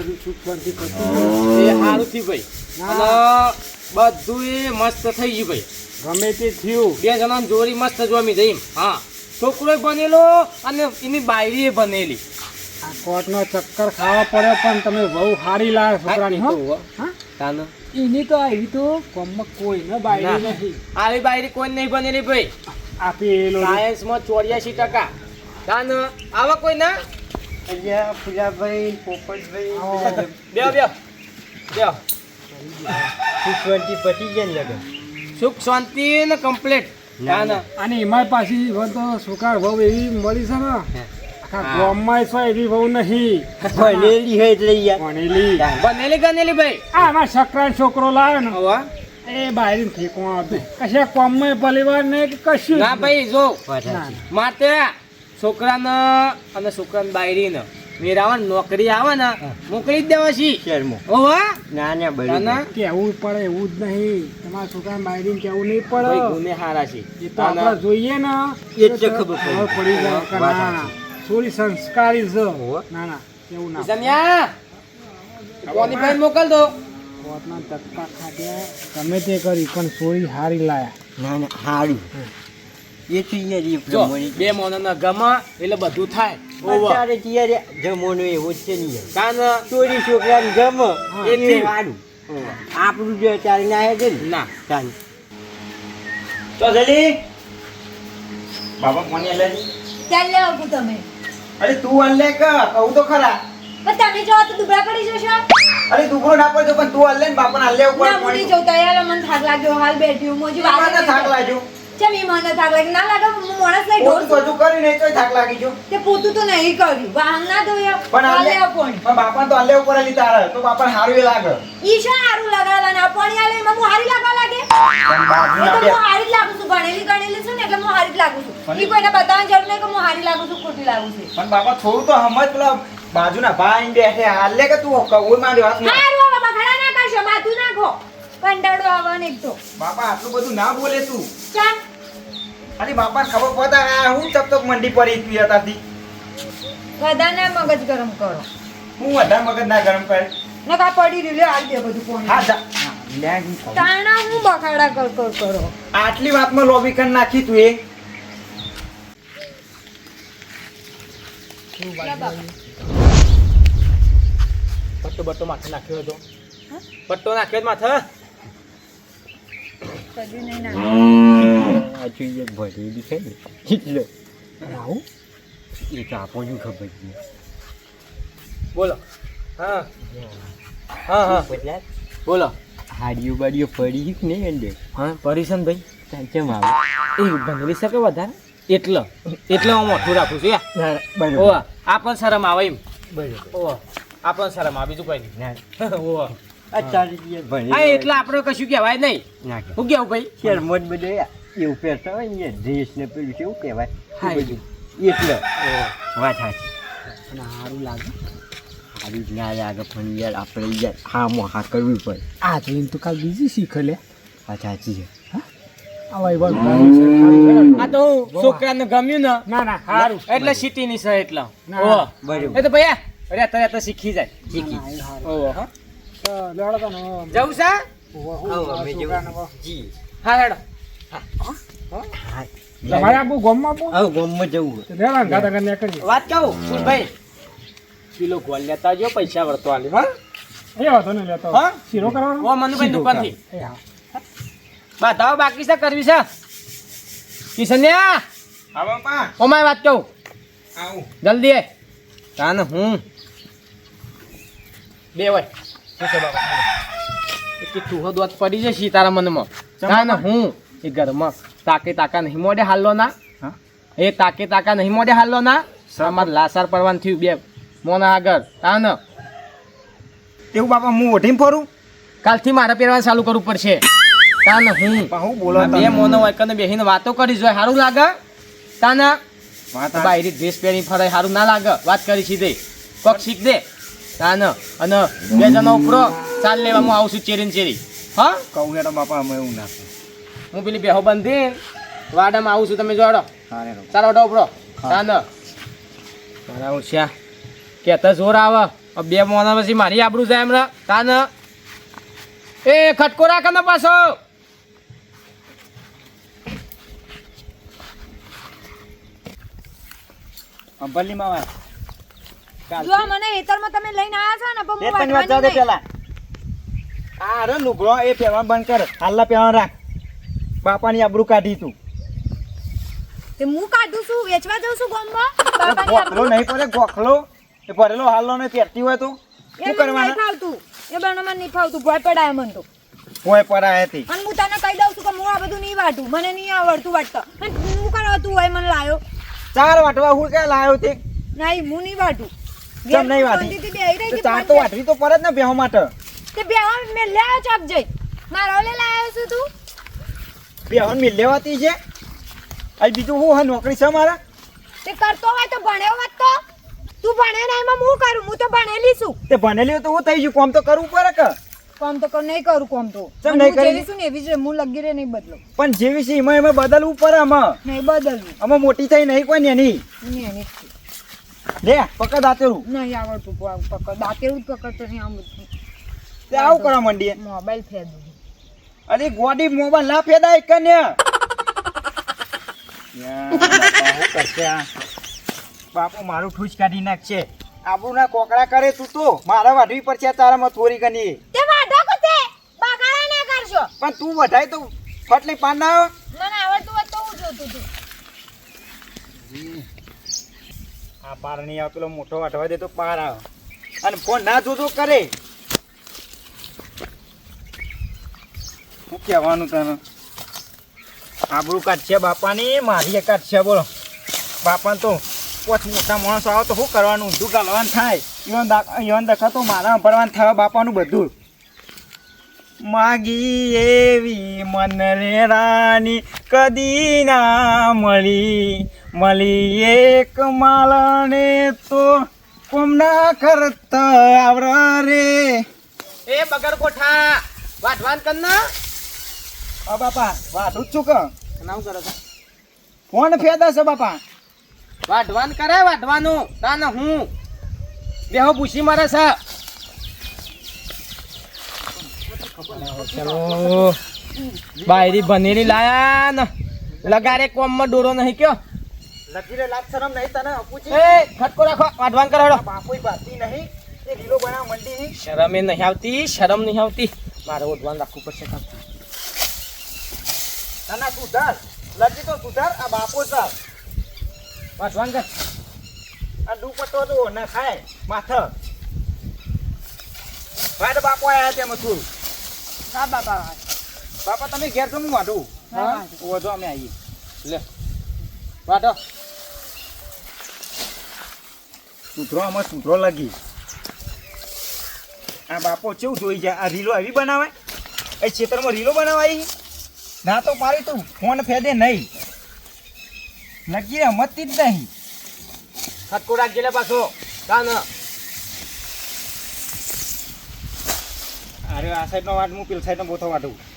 બધું સુખ શાંતિ એ સારું થયું ભાઈ. અને બધું એ મસ્ત થઈ ગયું ભાઈ. ગમે તે થયું. બે જણા જોડી મસ્ત જોમી જઈ હા. છોકરો બનેલો અને એની બાયરી બનેલી. આ કોર્ટનો ચક્કર ખાવા પડે પણ તમે બહુ સારી લાગે છોકરાની હો. હા? તાનો. એની તો આવી તો કોમમાં કોઈ ન બાયરી નથી. આવી બાયરી કોઈ નહીં બનેલી ભાઈ. આપેલો સાયન્સમાં ચોર્યાસી ટકા. તાન. આવા કોઈ ના? અહીંયા ફુલાભાઈ પોપટભાઈ. આવો. બે બે બે ટ્વેન્ટી પતી ગયા ને લગન? સુખ શાંતિ ને કમ્પ્લીટ ના, તાન અને એમાં પાછી તો છોકરા બહુ એવી મળી છે ને ગામમાં સો એવી બહુ નહીં. ભણેલી હોય એટલે યાર. ભણેલી. ગનેલી ભાઈ? આ અમાર છોકરાનો છોકરો લાવે ને હવા એ બાયરી ઠેકો આપે. કશે કોમમાં પરિવાર ને કશું ના ભાઈ જો. માટે છોકરાને અને છોકરાને બાયરીને મેરાવણ નોકરી આવે ને મોકલી જ દેવા છી. શહેરમાં. હોવા ના ના બરોબર કેવું પડે એવું જ નહીં. તમારા છોકરાને બાયરીને કેવું નહીં પડે? ગુને હારા છે. એ તો આપણે જોઈએ ને. એ જ ખબર પડી. જાય થોડી સંસ્કારી છે ના ના એવું ના જમ્યા? કોની ભાઈ મોકલ દો. કોર્ટના ધક્કા ખાધ્યા ગમે તે કરી પણ સોરી હારી લાયા. ના ના સારું એ તો જો બે મોનાના ગમા એટલે બધું થાય. અત્યારે છે ને યાર ચોરી છોકરાને ગમ એટલે સારું આપણું જો ચાલી ના છે ને ના. ચાલ તો જલી બાબા કોને લઈ ચાલ લેવા આપું તમે? અરે તું અલ્લે કે? કહું તો ખરા. પણ તમે જો તો દુબળા પડી જશો. અરે દુબળો ના પડજો પણ તું અલ્લે ને બાપા અલ્લે ઉપર ના હું નહીં મને થાક લાગ્યો હાલ બેઠી હું મોજી થાક લાગ્યો? ચમ એ મને થાક લાગે? ના લાગે માણસ નહીં ઢોર બધું કર્યું નહીં તોય થાક લાગી જો તે પોતું તો નહીં કર્યું. વાહન ના ધોયો પણ આલે પણ. પણ બાપા તો આલે ઉપર અલી તારે તો બાપા હારું લાગે. ઈ શા હારું લગાડલા ના પણ આલે હું હારી લાગવા લાગે? પણ તો હું હારી જ લાગુ છું ભણેલી ગણેલી છું ને એટલે હું હારી જ લાગુ છું. ઈ કોઈને બતાવવાની જરૂર નહીં કે હું હારી લાગુ છું ખોટી લાગુ છું. પણ બાપા થોડું તો સમજ પેલા બાજુના ભાઈ બેઠે હાલે કે તું કઉર માર્યો હાથ. હારું હવે બખાડા ના કરશો માથું નાખો. કંટાળો આવવાનો એક તો. બાપા આટલું બધું ના બોલે તું. ચાલ અરે બાપા ખબર પડતા આ હું ચપચપ મંડી પડી તું અત્યારથી વધારે મગજ ગરમ કરો. હું વધારે મગજ ના ગરમ કરે. નકા પડી રહ્યું લે આ દે બધું કોણ હા જા. તાણા હું બખાડા કર કર કરો? આટલી વાતમાં લોબી કરી નાખી તું એ. પટ્ટો બટ્ટો માથે નાખ્યો હતો. પટ્ટો નાખ્યો હતો માથે? કદી નહીં ના આ જોઈએ ભરેલી છે ને એટલે આવું એ તો આપણને ખબર છે બોલો હા હા હા બધા બોલો હાડીઓ બાડીઓ પડી છે નહીં અંદર હા પરેશાન ભાઈ કેમ આવે એ ભણેલી શકે વધારે એટલે એટલે હું મોટું રાખું છું ઓહ આ પણ શરમ આવે એમ બરોબર આ પણ શરમ આવે બીજું કઈ નહીં ઓહ જે હા એટલે આપણે કશું કહેવાય નહીં હું કેવું ભાઈ શેર મોજ બધે એવું પહેરતા હોય ને ડ્રેસ ને પેલું કેવું કહેવાય? હા, બધું. એટલે. વાત સાચી. અને સારું લાગે. સારું જ ના લાગે પણ યાર આપણે યાર હા મો હા કરવી પડે. આ જોઈને તો કાલ બીજી શીખ લે. વાત સાચી છે. આ તો છોકરાને ગમ્યું ને? ના ના સારું એટલે સિટીની છે એટલે. એ તો ભાઈ અરે અત્યારે તો શીખી જાય. શીખી. તો તો જવું છે. જી. હા હેડો. તમારે આપું ગામમાં આપું હવે ગામમાં જવું તો ને, ગાતા કરીને નીકળીએ. વાત કહું ભાઈ કિલો ગોળ લેતા જો પૈસા વળતો આલે. હા? એ વાંધો નહીં લેતો હા? શીરો કરવાનો? ઓ મનુભાઈ દુકાનથી. બતાવો બાકી છે કરવી છે? કિશન્યા? હા બાપા. ઓમાય વાત કહું. આવું. જલ્દી આય તાને હું? બે હોય. શું છે બાબા એ કે તું પડી જશે તારા મનમાં તાને હું? એ ઘરમાં તાકે તાકા નહીં મોડે હાલો ના? એ તાકે તાકા નહીં મોડે હાલો ના. અમાર લાસાર પડવાનું થયું બે. મોના આગળ. તાને. એવું બાપા હું ઓઢીને ફરું? કાલથી મારે પહેરવાનું ચાલુ કરવું પડશે. તાને હું હું બોલો બે મોનો વાયકને બેહીને વાતો કરી જોઈએ સારું લાગે? તાના. બાયરી ડ્રેસ પહેરી ફરે સારું ના લાગે. વાત કરી સીધે. કોક શીખ દે. તાન. અને બે જણા ઉપરો. ચાલ લેવા હું આવું છું ચેરી ને ચેરી. હા? કહું બાપા અમે એવું ના હું પેલી બેહો બંધી વાડામાં આવું છું તમે જોડો. ચાલો ઓટો ઉપરો તાન તારા ઓછ્યા કેતા જોર આવે. બે મોના પછી મારી આપડું જાય એમને. તાન. એ ખટકો રાખે ને પાછો. અંબરલીમાં માવા. જો મને હેતરમાં તમે લઈને આવ્યા છો ને પણ હું જાવ નહીં. પેલા. આ રે લુગડો એ પહેવા બંધ કર. હાલ્લા પહેવા રાખ. બાપાની આબરૂ કાઢી તું. તે હું કાઢું છું? વેચવા જઉં છું ગામમાં? બાપાની આબરૂ. નહીં પડે ગોખલો. એ ભરેલો હાલો ને તેરતી હોય તો. શું કરવાનું? ફાવતું. એ બનો મને નહીં ફાવતું ભોય પડાય મને તો. ભોય પડાય હતી. અને હું તને કહી દઉં છું કે હું આ બધું નહીં વાટું મને નહીં આવડતું વાટતા. અને હું કરવાતું હોય મને લાયો. ચાર વાટવા હું ક્યાં લાયો તે? નહીં હું નહીં વાટું કેમ નહીં વાટી? ચાર તો વાટવી તો પડે જ ને બેહો માટે. તે બેહો મેં લે ચાપ જઈ. મારો લે લાયો છું તું? બેહો મિલ લેવાતી છે. આજ બીજું હું હા નોકરી છે મારા? તે કરતો હોય તો ભણ્યો હોત તો? તું ભણે ને એમાં હું કરું? હું તો ભણેલી છું. તે ભણેલી હોય તો હું થઈ ગયું. કોમ તો કરવું પડે કે? કોમ તો કર નહીં કરું કોમ તો. ચમ નહીં કરી? છું ને એવી જ હું લગી રે નહીં બદલો. પણ જેવી છે એમાં એમાં બદલવું પડે આમાં. નહીં બદલવું. આમાં મોટી થઈ નહીં કોઈ નેની નેની. લે પકડ આતેરું નહીં આવડતું પકડ. દાંતેરું જ પકડતો નહીં તે આવું કરવા માંડીએ? મોબાઈલ ફેરવું. અરે ગોડી મોબાઈલ ના ફેદાય કને. બાપુ મારું ઠૂસ કાઢી નાખશે. આબુ ના કોકડા કરે તું તો. મારા વાઢવી પડશે આ તારામાં થોરી ગની તે વાઢો કો બગાડા ના કરશો. પણ તું વઢાય તો ફટલી પાન ના. મને આવડતું હોત તો હું જોતું આ પાર નહીં આવે પેલો મોટો વાઢવા દે તો પાર આવે. અને ફોન ના જોજો કરે. શું કહેવાનું તને? આબરું કાઢશે બાપાની, મારી કાઢશે, બોલો. બાપાને તો પોચ મોટા માણસો આવે તો શું કરવાનું? ઊંધું ગાલવાનું થાય. ઈવન ઈવન દખા તો મારા ભરવાનું થાય બાપાનું બધું. માગી એવી મન રે રાની કદી ના મળી. મળી એક માલને તો કોમના કરતા આવરા રે. એ બગર કોઠા વાટવાન કર આ બાપા. વાઢું જ છું કે? નામ કરો છો. કોણ ફેદા છે બાપા? વાઢવાન કરે વાઢવાનું. તાને હું? બેહો પૂછી મારે છે. ચલો બાયરી બનેરી લાયા ને. લગારે કોમમાં ડોરો નહીં કયો. લગી રે લાગ શરમ નહીં તને અપુચી એ ખટકો રાખો વાઢવાન કરો હેડો. બાપોય બાતી નહીં એ લીલો બના મંડી શરમ એ નહીં આવતી શરમ નહીં આવતી. મારે ઓઢવાન રાખવું પડશે કાં. ના ના સુધાર. લગી તો સુધાર આ બાપો સાર વાઢવાન કર આ દુપટ્ટો તો ના ખાય માથ. ભાઈ બાપો આયા છે મથુર. હા બાપા બાપા તમે ઘેર હું વાઢું? હા, વધો અમે આવીએ લે. વાંધો સુધરો આમાં સુધરો લાગી. આ બાપો કેવું જોઈ જાય? આ રીલો આવી બનાવે? એ ખેતરમાં રીલો બનાવાય ના તો પાડી તું, ફોન ફેદે નહીં. લગી રમતતી જ નહીં. ખટકો રાખજે લે પાછો. કાન. અરે, આ સાઈડનો વાટ હું પેલ સાઈડનો બોથો વાટું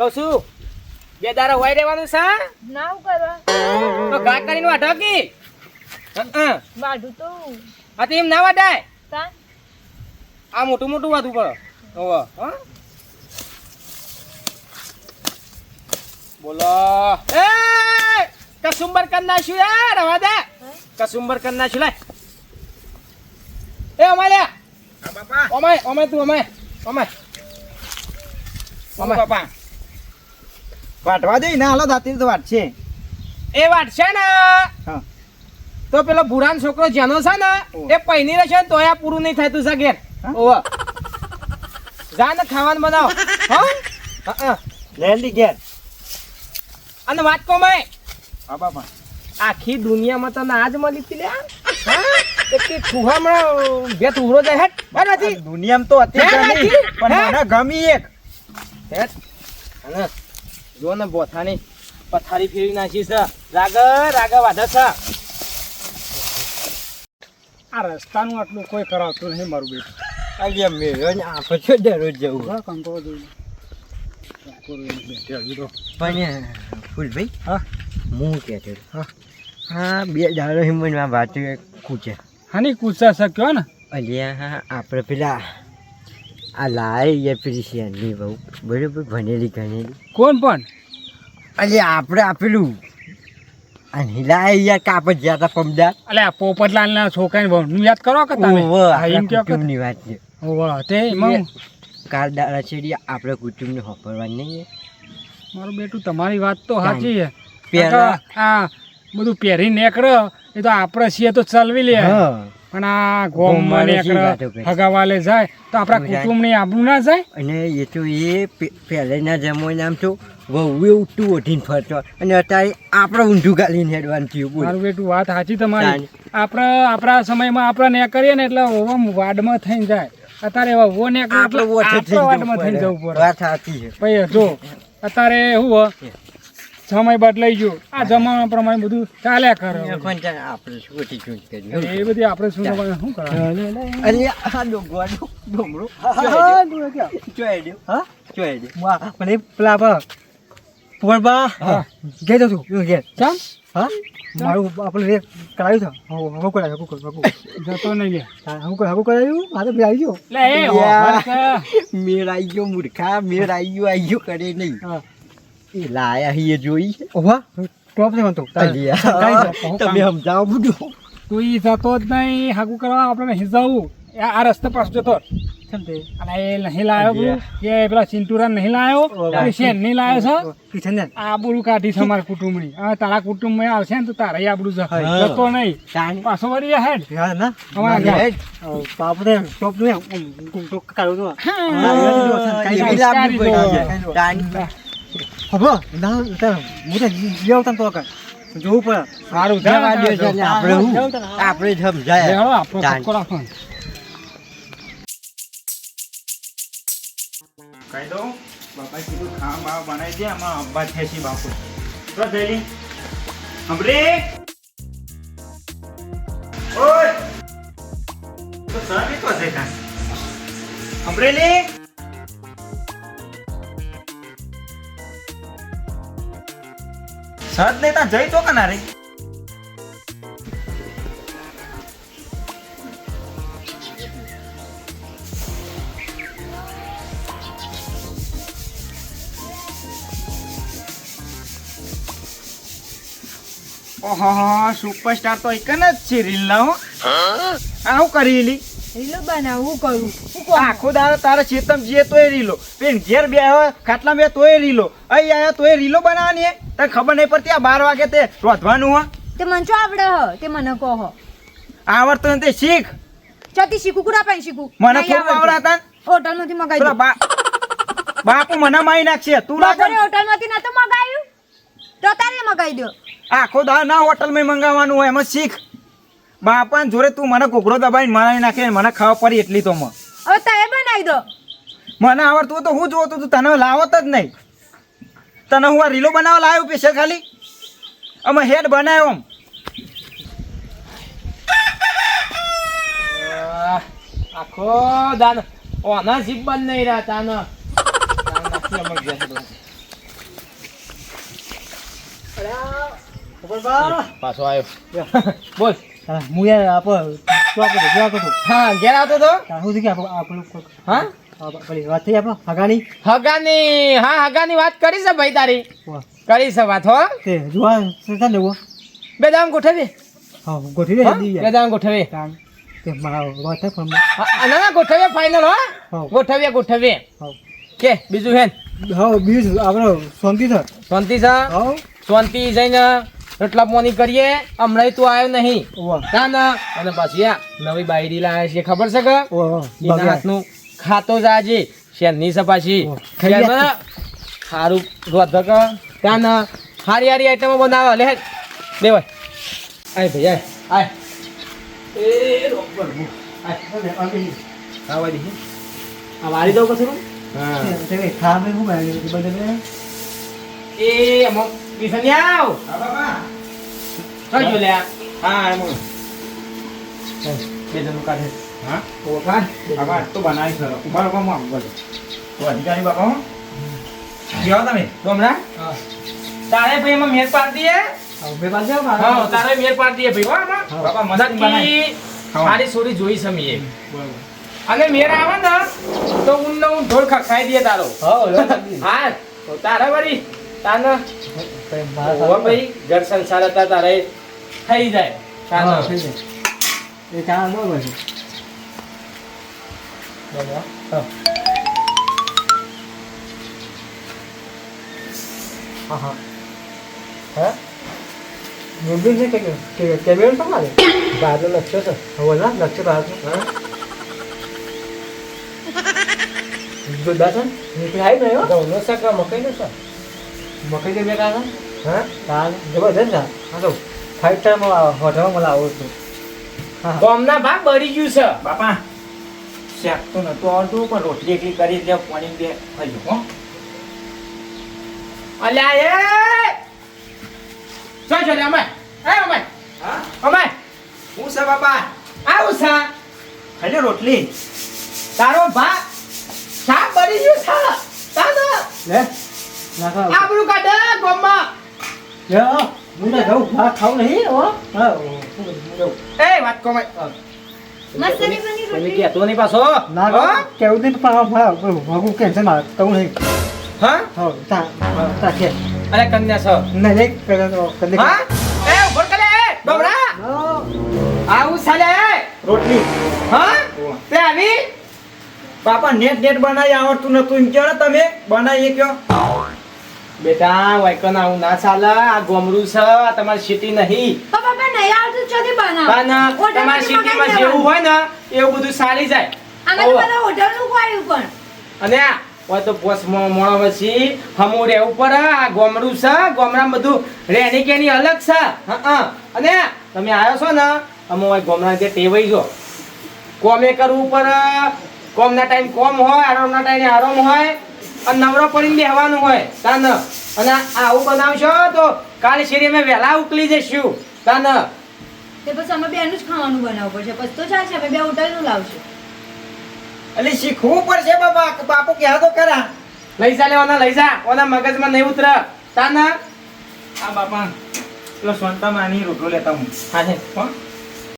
કહું છું બે દારા હોય રહેવાનું સા ના કરવા? તો ઘા કરીને વાઢો કી? વાઢું તો હા. તો એમ ના વાઢાય? આ મોટું મોટું વાઢવું પડે. હોવે, હં? બોલો. એ કસુંબર કર નાખ્યું યાર રવા દે. કસુંબર કર નાખ્યું લાય. એ અમારે. બાપા. અમાય અમાય તું અમાય અમાય ઓ બાપા. વાટવા દે ના હાલો દાતી તો વાટશે છે. એ વાટશે ને? તો પેલો ભૂરાન છોકરો જેનો છે ને એ પૈની રહેશે ને તોય પૂરું નહીં થાય તું છે ઘેર. ઓવા જા ને ખાવાનું બનાવ. હા? લેલી ઘેર. અને વાત કો મેં હા બાપા. આખી દુનિયામાં તને આજ મળી હતી લ્યા હા? એક કે ઠુહામાં બે તુહરો જાય હેટ બાર નથી? દુનિયામાં તો અત્યારે પણ મને ગમી એક. હેટ અને જો ને બોથાની પથારી ફેરવી નાખી છે. રાગ રાગ વાધે છે. આ રસ્તાનું આટલું કોઈ કરાવતું નહીં મારું બેટું. અહીંયા મેળવ્યો ને આપણે છો દરરોજ જવું. હા જોઈને બેઠે પણ ફૂલભાઈ હા. હું કહેતો હતો. હા. હા બે દાડો હિમનમાં વાત કૂચે. હાની કૂચા શક્યો ને? અલ્યા હા આપણે પેલા આ લાય એ પેલી શેરની બહુ. બરોબર? ભણેલી ગણેલી. કોણ પણ? અરે આપણે આપેલું. આ નીલા યાર કાપડ જ્યાં હતા પમદાર? અલે આ છોકરાને યાદ કરો કે તમે? કુટુંબની વાત છે. ઓહો, તે એમાં કાલ દાડા છેડી આપણે કુટુંબને હોપરવાની નહીં મારું બેટું તમારી વાત તો સાચી છે. પહેલા- આ બધું પહેરી નેકળો. એ તો આપણે છીએ તો ચલવી લે. હા. પણ આ ગોમમાં? હગાવાલે જાય તો આપણા. કુટુંબની આબરૂ ના જાય અને એ તો એ પહેલેના પહેલાના આમ તો વહુ એ ઉઠતું ઓઢીને ફરતો અને અત્યારે આપણે ઊંધું ગાલીને હેડવાનું થયું બોલ મારું બેટું વાત સાચી તમારી. આપણે આપણા સમયમાં આપણે ને કરીએ ને એટલે ઓવમ વાડમાં થઈને જાય અત્યારે વો ને આપણે વાડમાં થઈને જવું પડે. વાત સાચી છે ભાઈ જો અત્યારે હો, સમય બદલાઈ ગયો. આ જમાના પ્રમાણે બધું ચાલ્યા કરે એ બધી આપણે શું શું કરવાનું? પેલા પોરબા ગઈ જતો તું ગેર ચમ હા મારું આપણે રે કરાયું થા હા હકો કરાયું હકો નહીં લે. હકો હકો કરાયું? હા તો આવી મેળ આવી ગયો મૂર્ખા મેળ આવી ગયો આવી ગયો કરે નહીં. એ લાયા હી જોઈ ઓવા ટોપ છે તો તમે સમજાવો બધું તું ઈ જતો જ નહીં હાગું કરવા આપણે નહીં જવું આ રસ્તે પાછો જતો અને એ નહીં લાયો પેલું પેલા ચિંટુરા નહીં લાયો પેલી શેન નહીં લાયો છે કિશન ને કાઢી છે અમારા કુટુંબની હવે તારા કુટુંબમાં આવશે ને તો તારે આબરૂ જશે જતો નહીં. પાછો વળી હેડ અમારા બાપરે ટોપનું તો તો ખબર ના હું તો જીવતા તો કર જોવું પડે સારું જવા દે છે આપણે હું આપણે સમજાય લેવડો આપણો તાણી. રાખો કહી દઉં બાપા કીધું ખા બા બનાવી દે આમાં અબ્બા છે છે બાપુ તો જઈલી હમરી ઓય તો સામે તો છે કાં હમરેલી સદ ને તા જઈ તો કના રે. ઓહો સુપરસ્ટાર તો એક જ છે રીલના હો. આવું કરી લી રીલો બનાવું કરું? હું કહું? આખો દાડો તારા ચેતમ જે તોય રીલો પેન ઘેર બે ખાટલા બે તોય રીલો અહીં આયા તોય રીલો બનાવવાની હે? તને ખબર નહીં પડતી આ બાર વાગે તે રોધવાનું હો? તે મને શું આવડે હો? તે મને કહો હો. આવડતું નથી તે શીખ. ચોથી શીખું કુરા પાઈ શીખું. મને થોડું હોટલ હોટલમાંથી મગાવી બાપુ મને મારી નાખશે. તું લાગે હોટલ હોટલમાંથી નતો મગાવ્યું તો તારે મગાવી દો. આખો દા ના હોટલમાં મંગાવવાનું હોય એમાં શીખ. બાપા જોડે તું મને કોકરો દબાઈને મારી નાખે મને ખબર પડી એટલી તો માં. હવે તમે બનાવી દો. મને આવડતું તો હું જોતું તું તને લાવત જ નહીં. તને હું આ રીલો બનાવવા લાવ્યો પૈસે ખાલી? અમે હેડ બનાવ્યો આમ. આખો દાન. ઓના જીપ બંધ નહીં રહ્યા તાનો. પાછો આવ્યો બોલ. હું યાર આપો હા ઘેર આવતો તો? શું કે આપણું આપણું હા? વાત થઈ આપણે? હગાની? હગાની હા હગાની વાત કરી છે ભાઈ તારી. કરી છે વાત હો. તે જોવા છે લેવો. બે દામ ગોઠવી. હા ગોઠવી દે બે દામ ગોઠવી. તે મારા વાત થાય ફોનમાં. હા, હા, ના ના ગોઠવીએ ફાઇનલ હો. ગોઠવીએ ગોઠવીએ. કે બીજું હેન? હા બીજું આપણે શાંતિ છે. શાંતિ જઈને રોટલા પોની કરીએ. હમણાં તું આવ્યો નહીં. ના અને પછી આ નવી બાયરી લાવે છે ખબર છે કે? હાથનું ખાતો જાજે. શેરની સપાશી. સારું રોધક ત્યાં હારી હારી આઈટમો બનાવે. લે દેવાય આય ભાઈ આય. આય. એ રોબર બુ આવા દી આ વાળી દઉં કશું હા. એ અમુક કિશન આવ. હા બાબા લે હા એમ. બે જણનું કાઢે. હા? ઓળખાણ? બાપા તો બનાવી સર ઊભા ઊભા હું બધું તો અધિકારી બાપા હો. જાઓ તમે? ગમરા હા. તારે ભાઈ એમાં મેર પાડી દઈએ? તારે મેર પાડી દઈએ ભાઈ હો. બાપા નક્કી મારી સોરી જોઈ સમીએ. અને મેર આવે ને તો ઊન ઊન ઢોળ ખખાઈ દે તારો. હા, તો તારે વળી તાને. ભાઈ, ઘર સંસાર હતા તારે થઈ જાય. તાને. એ ન બાજુ. બરાબર. હા. હા, હા. હે? દૂરબીન છે કે કે- કેમેરો છે મારે? બહારનો નકશો છે હવે ના, લક્ષ્ય બહારનું. હા જોરદાર છે ને? નીકળી આવી ને, હો? ઘઉંનો શાક કે મકાઈનો શાક મકાઈ કે બે કાકા? હા તાન જબરદસ્ત છે. હા તો ફાઈવ સ્ટારમાં હોટલમાં મને આવું છું હા હા. ગામના ભાગ બળી ગયું છે બાપા શાક તો નતું આવડતું પણ રોટલી એકલી કરી દે પાણી બે ગયું હો. અલ્યા એ જો જો લે અમાય એ અમે હા. અમે હું સા બાપા આવું સા ખાલી રોટલી તારો ભા સા બરી ગયું સા તાનો લે નાખા આબરૂ કાઢે ગોમમાં લે આ, હું ના જાઉં. મારે ખાવું નહીં હો. હા. એ વાત બની તમે રોટલી. કહેતો નહીં પાછો. ના કેવું નહીં પણ આ કેમ છે મારે કહું નહીં હા હો. તા તા કે. અરે કન્યા છો. નહીં નહીં કન્યા હા? એ ઉભર કલે બબડા આવું સાલે રોટલી. હા? તે આવી. બાપા નેટ નેટ બનાવી આવડતું નતું એમ કહો ને તમે બનાવીએ કયો બેટા વાયકન આવું ના ચાલે. આ ગોમરું છે આ તમારી સિટી નહીં. નહીં આવતું ચોથી બનાવો પણ સિટીમાં જેવું હોય ને એવું બધું સારી જાય. અમે તો હોવે. બધા હોટલનું ખવાયું પણ. અને હોય તો પોસ મોણો પછી હમું રહેવું પડે આ ગોમરું છે ગોમરામાં બધું રેની કેની અલગ છે. હા હા. અને તમે આવ્યો છો ને અમુ ગોમડા જે ટેવાઈ જો કોમે કરવું પડે કોમના ટાઈમ કોમ હોય આરામના ટાઈમ આરામ હોય અને નવરો પડીને બેહવાનું હોય તાન. અને આવું બનાવશો તો કાલે શેરી અમે વહેલા ઉકલી જઈશું. તાન તે પછી અમે બેનું જ ખાવાનું બનાવવું પડશે. પછી તો ચાલશે અમે બે હોટલનું લાવશું. એટલે શીખવું પડશે બાપા બાપુ કહે તો ખરા. લઈ જા લેવાના લઈ જા. ઓના મગજમાં નહીં ઉતર. તાના. આ બાપા. પેલો સ્વંતા માની રોટલો લેતા હું હા છે. હો.